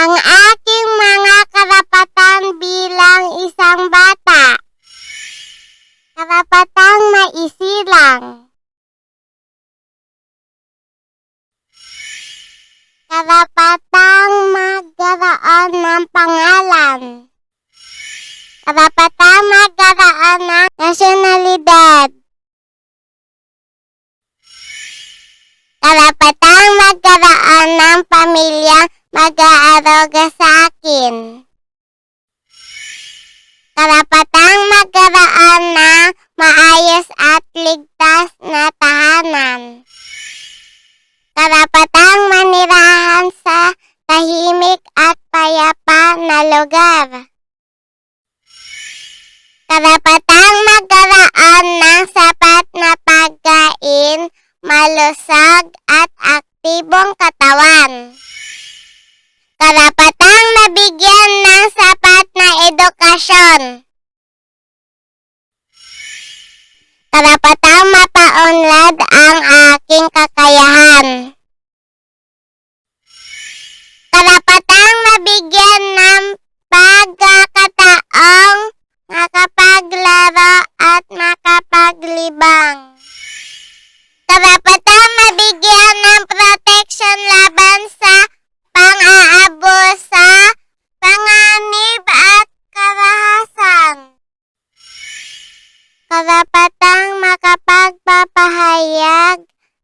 ang aking mga karapatan bilang isang bata. Karapatang maisilang. Karapatang magkaroon ng pangalan. Karapatang magkaroon ng nasyonalidad. Karapatang magkaroon ng pamilya mag-aaruga sa akin. Karapatang magkaroon ng maayos at ligtas na tahanan. Karapatang manirahan sa tahimik at payapa na lugar. Karapatang magkaroon ng sapat na pagkain, malusog at aktibong katawan. Karapatang mabigyan ng sapat na edukasyon. Karapatang mapaunlad ang aking kakayahan.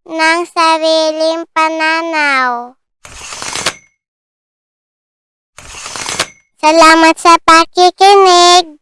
Ng sariling pananaw. Salamat sa pakikinig.